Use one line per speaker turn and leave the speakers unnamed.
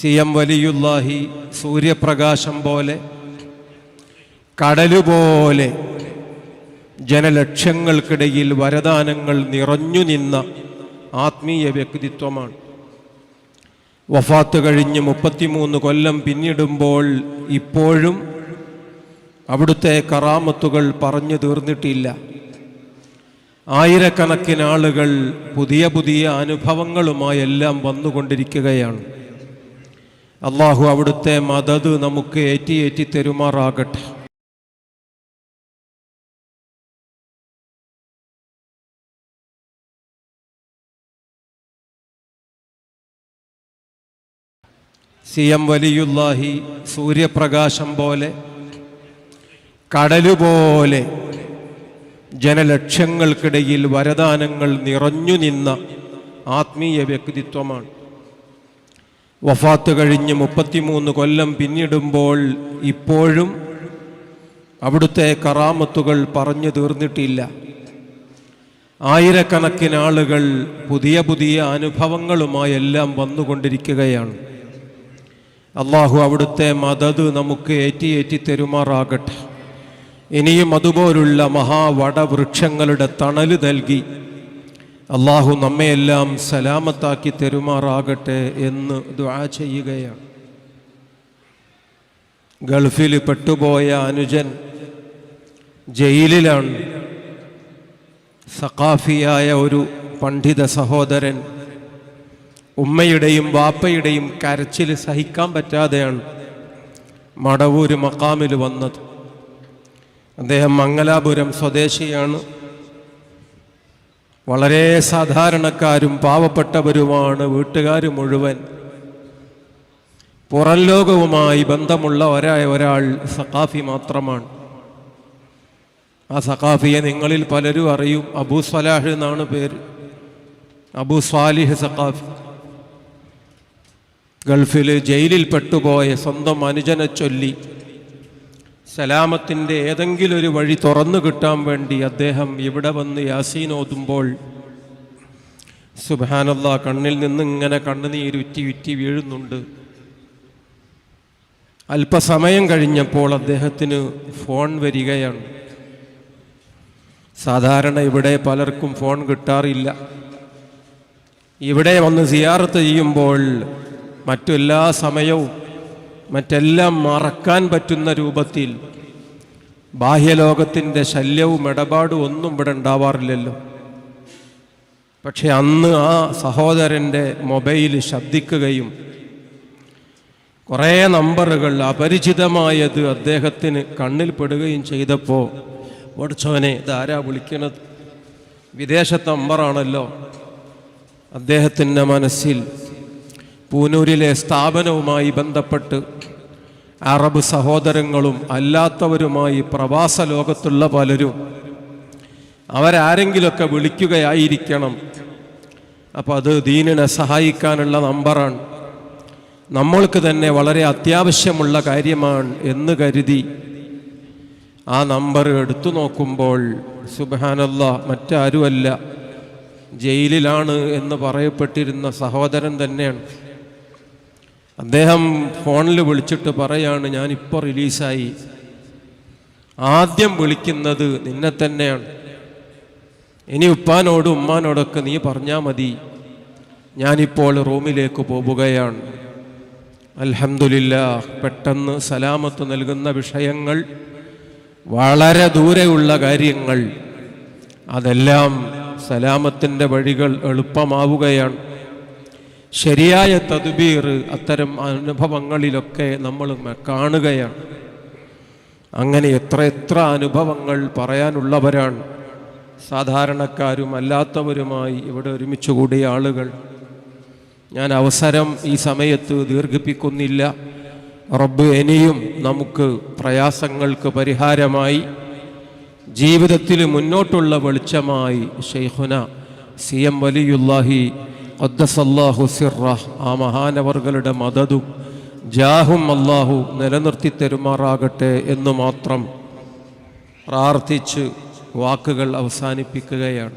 C M വലിയുല്ലാഹി സൂര്യപ്രകാശം പോലെ കടലുപോലെ ജനലക്ഷ്യങ്ങൾക്കിടയിൽ വരദാനങ്ങൾ നിറഞ്ഞു നിന്ന ആത്മീയ വ്യക്തിത്വമാണ്. വഫാത്ത് കഴിഞ്ഞ് മുപ്പത്തിമൂന്ന് കൊല്ലം പിന്നിടുമ്പോൾ ഇപ്പോഴും അവിടുത്തെ കറാമത്തുകൾ പറഞ്ഞു തീർന്നിട്ടില്ല. ആയിരക്കണക്കിന് ആളുകൾ പുതിയ പുതിയ അനുഭവങ്ങളുമായെല്ലാം വന്നുകൊണ്ടിരിക്കുകയാണ്. അള്ളാഹു അവിടുത്തെ മദത് നമുക്ക് ഏറ്റി ഏറ്റി തെരുമാറാകട്ടെ. സി എം വലിയുല്ലാഹി സൂര്യപ്രകാശം പോലെ കടലുപോലെ ജനലക്ഷ്യങ്ങൾക്കിടയിൽ വരദാനങ്ങൾ നിറഞ്ഞു നിന്ന ആത്മീയ വ്യക്തിത്വമാണ്. വഫാത്ത് കഴിഞ്ഞ് മുപ്പത്തിമൂന്ന് കൊല്ലം പിന്നിടുമ്പോൾ ഇപ്പോഴും അവിടുത്തെ കറാമത്തുകൾ പറഞ്ഞു തീർന്നിട്ടില്ല. ആയിരക്കണക്കിന് ആളുകൾ പുതിയ പുതിയ അനുഭവങ്ങളുമായെല്ലാം വന്നുകൊണ്ടിരിക്കുകയാണ്. അള്ളാഹു അവിടുത്തെ മദത് നമുക്ക് ഏറ്റി ഏറ്റി തെരുമാറാകട്ടെ. ഇനിയും അതുപോലുള്ള മഹാവടവൃക്ഷങ്ങളുടെ തണൽ നൽകി അള്ളാഹു നമ്മയെല്ലാം സലാമത്താക്കി തെരുമാറാകട്ടെ എന്ന് ദുആ ചെയ്യുകയാണ്. ഗൾഫിൽ പെട്ടുപോയ അനുജൻ ജയിലിലാണ്. സഖാഫിയായ ഒരു പണ്ഡിത സഹോദരൻ ഉമ്മയുടെയും വാപ്പയുടെയും കരച്ചിൽ സഹിക്കാൻ പറ്റാതെയാണ് മടവൂര് മക്കാമിൽ വന്നത്. അദ്ദേഹം മംഗലാപുരം സ്വദേശിയാണ്. വളരെ സാധാരണക്കാരും പാവപ്പെട്ടവരുമാണ് വീട്ടുകാർ മുഴുവൻ. പുറം ലോകവുമായി ബന്ധമുള്ള ഒരായ ഒരാൾ സഖാഫി മാത്രമാണ്. ആ സഖാഫിയെ നിങ്ങളിൽ പലരും അറിയും. അബൂ സലാഹ് എന്നാണ് പേര്. അബൂ സ്വാലിഹ് സഖാഫി. ഗൾഫിൽ ജയിലിൽ പെട്ടുപോയ സ്വന്തം അനുജനെ ചൊല്ലി. സലാമത്തിന്റെ ഏതെങ്കിലും ഒരു വഴി തുറന്നു കിട്ടാൻ വേണ്ടി അദ്ദേഹം ഇവിടെ വന്ന് യാസീൻ ഓതുമ്പോൾ സുബാനല്ല കണ്ണിൽ നിന്ന് ഇങ്ങനെ കണ്ണുനീരുറ്റി ഉറ്റി വീഴുന്നുണ്ട്. അല്പസമയം കഴിഞ്ഞപ്പോൾ അദ്ദേഹത്തിന് ഫോൺ വരികയാണ്. സാധാരണ ഇവിടെ പലർക്കും ഫോൺ കിട്ടാറില്ല. ഇവിടെ വന്ന് സിയാറത്ത് ചെയ്യുമ്പോൾ മറ്റെല്ലാ സമയവും മറ്റെല്ലാം മറക്കാൻ പറ്റുന്ന രൂപത്തിൽ ബാഹ്യലോകത്തിന്റെ ശല്യവും ഇടപാടും ഒന്നും ഇവിടെ ഉണ്ടാവാറില്ലല്ലോ. പക്ഷെ അന്ന് ആ സഹോദരന്റെ മൊബൈൽ ശബ്ദിക്കുകയും കുറേ നമ്പറുകൾ അപരിചിതമായത് അദ്ദേഹത്തിന് കണ്ണിൽ പെടുകയും ചെയ്തപ്പോൾ പഠിച്ചവനെ ഇതാരാ വിളിക്കണത്? വിദേശത്തെ നമ്പറാണല്ലോ. അദ്ദേഹത്തിന്റെ മനസ്സിൽ പൂനൂരിലെ സ്ഥാപനവുമായി ബന്ധപ്പെട്ട് അറബ് സഹോദരങ്ങളും അല്ലാത്തവരുമായി പ്രവാസ ലോകത്തുള്ള പലരും അവരാരെങ്കിലുമൊക്കെ വിളിക്കുകയായിരിക്കണം. അപ്പോൾ അത് ദീനിനെ സഹായിക്കാനുള്ള നമ്പറാണ്. നമ്മൾക്ക് തന്നെ വളരെ അത്യാവശ്യമുള്ള കാര്യമാണ് എന്ന് കരുതി ആ നമ്പർ എടുത്തു നോക്കുമ്പോൾ സുബാനല്ല മറ്റാരുമല്ല ജയിലിലാണ് എന്ന് പറയപ്പെട്ടിരുന്ന സഹോദരൻ തന്നെയാണ്. അദ്ദേഹം ഫോണിൽ വിളിച്ചിട്ട് പറയാണ് ഞാനിപ്പോൾ റിലീസായി. ആദ്യം വിളിക്കുന്നത് നിന്നെ തന്നെയാണ്. ഇനി ഉപ്പാനോടും ഉമ്മാനോടൊക്കെ നീ പറഞ്ഞാൽ മതി. ഞാനിപ്പോൾ റൂമിലേക്ക് പോവുകയാണ് അലഹമില്ല പെട്ടെന്ന് സലാമത്ത് നൽകുന്ന വിഷയങ്ങൾ വളരെ ദൂരെയുള്ള കാര്യങ്ങൾ അതെല്ലാം സലാമത്തിന്റെ വഴികൾ എളുപ്പമാവുകയാണ്. ശരിയായ തദ്ബീർ അത്തരം അനുഭവങ്ങളിലൊക്കെ നമ്മൾ കാണുകയാണ്. അങ്ങനെ എത്ര എത്ര അനുഭവങ്ങൾ പറയാനുള്ളവരാണ്. സാധാരണക്കാരും അല്ലാത്തവരുമായി ഇവിടെ ഒരുമിച്ച് കൂടിയ ആളുകൾ. ഞാൻ അവസരം ഈ സമയത്ത് ദീർഘിപ്പിക്കുന്നില്ല. റബ്ബ് ഇനിയും നമുക്ക് പ്രയാസങ്ങൾക്ക് പരിഹാരമായി ജീവിതത്തിൽ മുന്നോട്ടുള്ള വെളിച്ചമായി ഷെയ്ഖുന സി എം വലിയുല്ലാഹി ഖദ്ദസല്ലാഹു സിറ ആ മഹാനവർകളുടെ മദതും ജാഹും അള്ളാഹു നിലനിർത്തി തരുമാറാകട്ടെ എന്ന് മാത്രം പ്രാർത്ഥിച്ച് വാക്കുകൾ അവസാനിപ്പിക്കുകയാണ്.